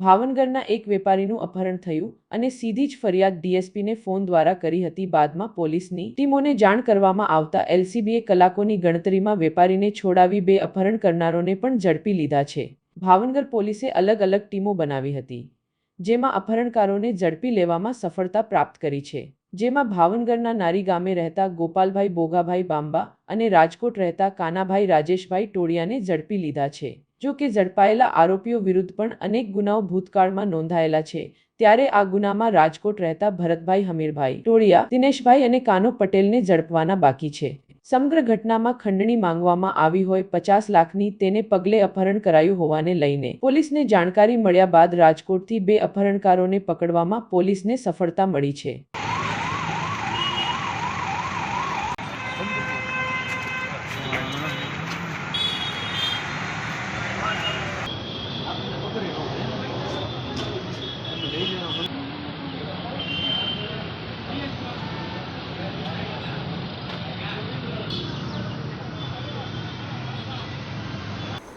ભાવનગરના એક વેપારીનું અપહરણ થયું અને સીધી જ ફરિયાદ ડીએસપીને ફોન દ્વારા કરી હતી. બાદમાં પોલીસની ટીમોને જાણ કરવામાં આવતા એલસીબીએ કલાકોની ગણતરીમાં વેપારીને છોડાવી બે અપહરણ કરનારોને પણ ઝડપી લીધા છે. ભાવનગર પોલીસે અલગ અલગ ટીમો બનાવી હતી, જેમાં અપહરણકારોને ઝડપી લેવામાં સફળતા પ્રાપ્ત કરી છે. જેમાં ભાવનગરના નારી ગામે રહેતા ગોપાલભાઈ બોગાભાઈ બાંબા અને રાજકોટ રહેતા કાનાભાઈ રાજેશભાઈ ટોળિયાને ઝડપી લીધા છે. જો કે ઝડપાયેલા આરોપીઓ વિરુદ્ધ પણ અનેક ગુનાઓ ભૂતકાળમાં નોંધાયેલા છે. ત્યારે આ ગુનામાં રાજકોટ રહેતા ભરતભાઈ હમીરભાઈ ટોળિયા, દિનેશભાઈ અને કાનો પટેલને ઝડપવાના બાકી છે. સમગ્ર ઘટનામાં ખંડણી માંગવામાં આવી હોય પચાસ લાખની તેને પગલે અપહરણ કરાયું હોવાને લઈને પોલીસને જાણકારી મળ્યા બાદ રાજકોટથી બે અપહરણકારોને પકડવામાં પોલીસને સફળતા મળી છે.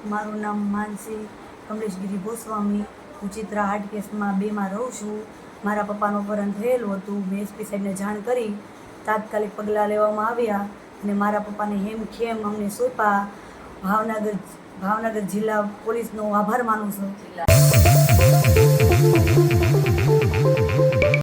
મારું નામ માનસી કમલેશગીરી ગોસ્વામી. હું ચિત્રા હાર્ટ કેસમાં બેમાં રહું છું. મારા પપ્પાનું અપહરણ થયેલું હતું. મેં એસપી સાહેબને જાણ કરી. તાત્કાલિક પગલાં લેવામાં આવ્યા અને મારા પપ્પાને હેમ ખેમ અમને સોંપા ભાવનગર ભાવનગર જિલ્લા પોલીસનો આભાર માનું છું.